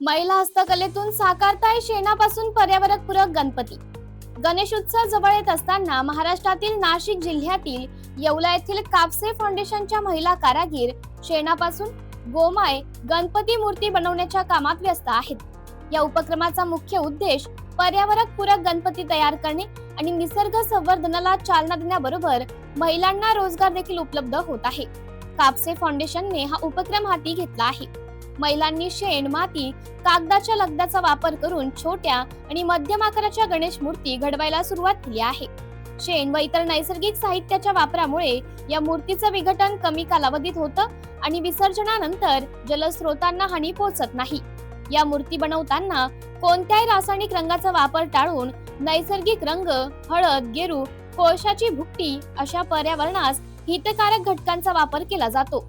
महिला हस्तकलेतून साकारताय शेणापासून पर्यावरणपूरक गणपती. गणेशोत्सव जवळ येत असताना महाराष्ट्रातील नाशिक जिल्ह्यातील येवला येथील कापसे फाउंडेशनच्या महिला कारागीर शेणापासून गोमाय गणपती मूर्ती बनवण्याच्या कामात व्यस्त आहेत. या उपक्रमाचा मुख्य उद्देश पर्यावरणपूरक गणपती तयार करणे आणि निसर्ग संवर्धनाला चालना देण्याबरोबर महिलांना रोजगार देखील उपलब्ध होत आहे. कापसे फाउंडेशनने हा उपक्रम हाती घेतला आहे. महिलांनी शेण माती कागदाच्या लगदाचा वापर करून छोट्या आणि मध्यम आकाराच्या गणेश मूर्ती घडवायला सुरुवात केली आहे. शेण व इतर नैसर्गिक साहित्याच्या वापरामुळे या मूर्तीचं विघटन कमी कालावधीत होतं आणि विसर्जनानंतर जलस्रोतांना हानी पोहोचत नाही. या मूर्ती बनवताना कोणत्याही रासायनिक रंगाचा वापर टाळून नैसर्गिक रंग हळद गेरू कोळशाची भुकटी अशा पर्यावरणास हितकारक घटकांचा वापर केला जातो.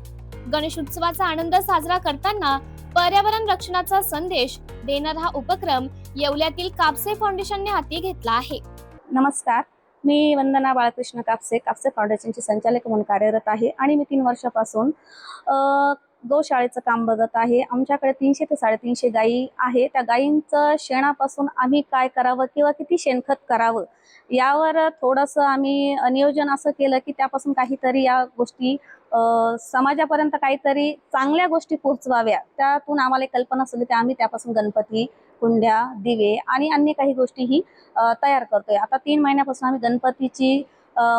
गणेश उत्सवाचा आनंद साजरा करताना पर्यावरण रक्षणाचा संदेश देणारा हा उपक्रम येवल्यातील कापसे फाउंडेशनने हाती घेतला आहे. नमस्कार. मी वंदना बाळकृष्ण कापसे कापसे फाउंडेशनची संचालक म्हणून कार्यरत आहे आणि मी तीन वर्षापासून गोशाळेचं काम बघत आहे. आमच्याकडे तीनशे ते साडेतीनशे गायी आहे. त्या गायींचं शेणापासून आम्ही काय करावं किंवा किती शेणखत करावं यावर थोडंसं आम्ही नियोजन असं केलं की त्यापासून काहीतरी या गोष्टी समाजापर्यंत काहीतरी चांगल्या गोष्टी पोहोचवाव्या. त्यातून आम्हाला एक कल्पना असली त्या आम्ही त्यापासून गणपती कुंड्या दिवे आणि अन्य काही गोष्टीही तयार करतोय. आता तीन महिन्यापासून आम्ही गणपतीची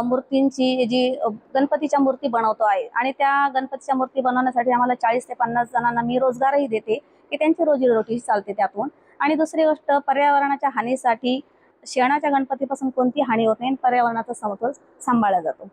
मूर्तींची जी गणपतीच्या मूर्ती बनवतो आहे. आणि त्या गणपतीच्या मूर्ती बनवण्यासाठी आम्हाला चाळीस ते पन्नास जणांना मी रोजगारही देते की त्यांची रोजीरोटी चालते त्यातून. आणि दुसरी गोष्ट पर्यावरणाच्या हानीसाठी शेणाच्या गणपतीपासून कोणती हानी होत नाही आणि पर्यावरणाचा समतोल सांभाळला जातो.